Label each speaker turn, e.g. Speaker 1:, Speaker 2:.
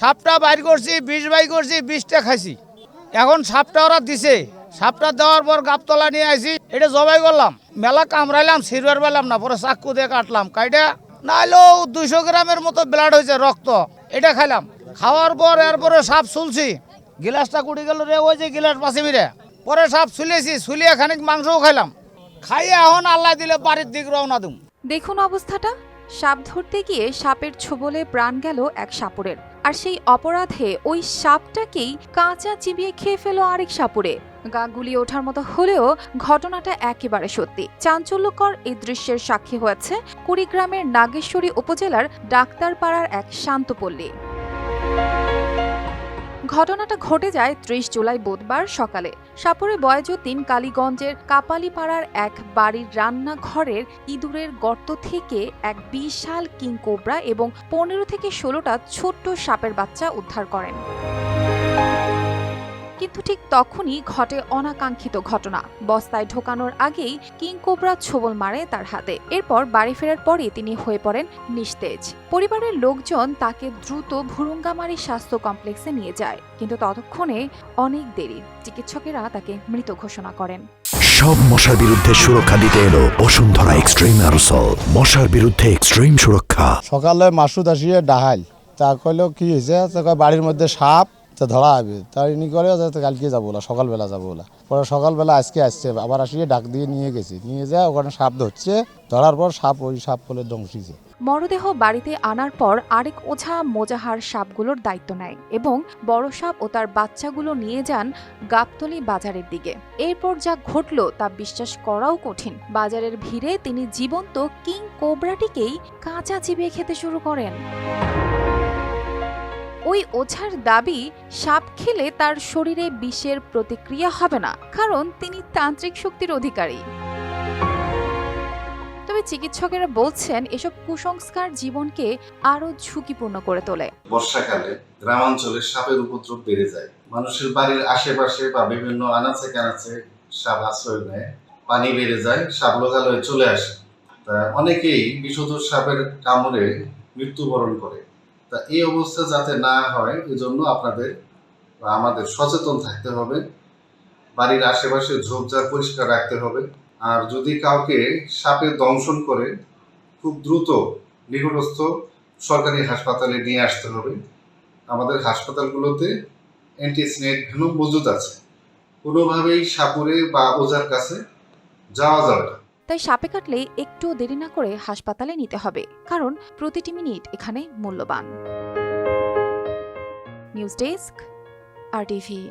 Speaker 1: সাপটা বাইর করছি, বিষ বাই করছি, বিষটা খাইছি। এখন সাপটা ওরা দিছে। সাপটা দেওয়ার পর গাবতলা নিয়ে আইছি। এটা জবাই করলাম। মেলা কামড়াইলাম সিরবার পেলাম না, পরে চাক্কু দিয়ে কাটলাম। কাইটা নাইলেও দুইশো গ্রামের মতো ব্লাড হয়েছে, রক্ত। এটা খাইলাম। খাওয়ার পর এরপরে সাপ চুলছি গিলাসটা কুড়ি গেল রে, ওই যে গিলাস পাশে মিরে। পরে সাপ ছুলেছি, ছুলিয়ে খানিক মাংসও খাইলাম। খাইয়ে এখন আল্লাহ দিলে বাড়ির দিক রওনা দিম।
Speaker 2: দেখুন অবস্থাটা। সাপ ধরতে গিয়ে সাপের ছোবলে প্রাণ গেল এক সাপুরের। আর সেই অপরাধে ওই সাপটাকেই কাঁচা চিবিয়ে খেয়ে ফেলো আরেক সাপুরে। গা গুলিয়ে ওঠার মতো হলেও ঘটনাটা একেবারে সত্যি। চাঞ্চল্যকর এই দৃশ্যের সাক্ষী হয়েছে কুড়িগ্রামের নাগেশ্বরী উপজেলার ডাক্তারপাড়ার এক শান্তপল্লী। ঘটনাটা ঘটে যায় ত্রিশ জুলাই বুধবার সকালে। সাপুরে বয়জুদ্দিন কালীগঞ্জের কাপালিপাড়ার এক বাড়ির রান্নাঘরের ইঁদুরের গর্ত থেকে এক বিশাল কিংকোবরা এবং পনেরো থেকে ষোলোটা ছোট্ট সাপের বাচ্চা উদ্ধার করেন। কিন্তু ঠিক তখনই ঘটে অনাকাঙ্ক্ষিত ঘটনা। বস্তায় ঢোকানোর আগেই কিংকোবরা ছোবল মারে তার হাতে। এরপর বাড়ি ফেরার পরে তিনি হয়ে পড়েন নিস্তেজ। পরিবারের লোকজন তাকে দ্রুত ভুরুঙ্গামারি স্বাস্থ্য কমপ্লেক্সে নিয়ে যায়। কিন্তু ততক্ষণে অনেক দেরি। চিকিৎসকেরা তাকে মৃত ঘোষণা করেন।
Speaker 3: সব মশার বিরুদ্ধে সুরক্ষা দিতে এলো বসুন্ধরা এক্সট্রিম অ্যারোসল। মশার বিরুদ্ধে এক্সট্রিম সুরক্ষা।
Speaker 4: সকালে মাসুদ আসিয়ে ডাহাইল। তা কইলো কি হয়েছে বাড়ির মধ্যে সাপ তা ধরা হবে। তা ইনি করে কালকে যাব না, সকালবেলা যাব না। পরে সকালবেলা আজকে আসছে, আবার আসিয়ে ডাক দিয়ে নিয়ে গেছি। নিয়ে যায়, ওখানে সাপ ধরছে। ধরার পর সাপ ওই সাপ ফলে দংশিছে
Speaker 2: মরদেহ বাড়িতে আনার পর আরেক ওঝা মোজাহার সাপগুলোর দায়িত্ব নেয় এবং বড় সাপ ও তার বাচ্চাগুলো নিয়ে যান গাবতলি বাজারের দিকে। এরপর যা ঘটল তা বিশ্বাস করাও কঠিন। বাজারের ভিড়ে তিনি জীবন্ত কিং কোবরাটিকেই কাঁচা চিবিয়ে খেতে শুরু করেন। ওই ওঝার দাবি সাপ খেলে তার শরীরে বিষের প্রতিক্রিয়া হবে না, কারণ তিনি তান্ত্রিক শক্তির অধিকারী। তবে চিকিৎসকেরা বলছেন, এসব কুসংস্কার জীবনকে আরও ঝুঁকিপূর্ণ করে তোলে।
Speaker 5: বর্ষাকালে গ্রামাঞ্চলে সাপের উপদ্রব বেড়ে যায়। মানুষের বাড়ির আশেপাশে বা বিভিন্ন আনাচে কানাচে সাপ আশ্রয় নেয়, পানি বেড়ে যায়, সাপ লোকালয়ে চলে আসে। অনেকেই বিষধর সাপের কামড়ে মৃত্যুবরণ করে। তা এই অবস্থা যাতে না হয়, এজন্য আপনাদের বা আমাদের সচেতন থাকতে হবে। বাড়ির আশেপাশে ঝোপঝাড় পরিষ্কার রাখতে হবে। আর যদি কাউকে সাপে দংশন করে, খুব দ্রুত নিকটস্থ সরকারি হাসপাতালে নিয়ে আসতে হবে। আমাদের হাসপাতালগুলোতে অ্যান্টিস্নেক ভেনম মজুদ আছে। কোনোভাবেই সাপুরে বা ওজার কাছে যাওয়া যাবে না।
Speaker 2: তাই সাপে কাটলে একটুও দেরি না করে হাসপাতালে নিতে হবে, কারণ প্রতিটি মিনিট এখানে মূল্যবান। নিউজ ডেস্ক, আর টিভি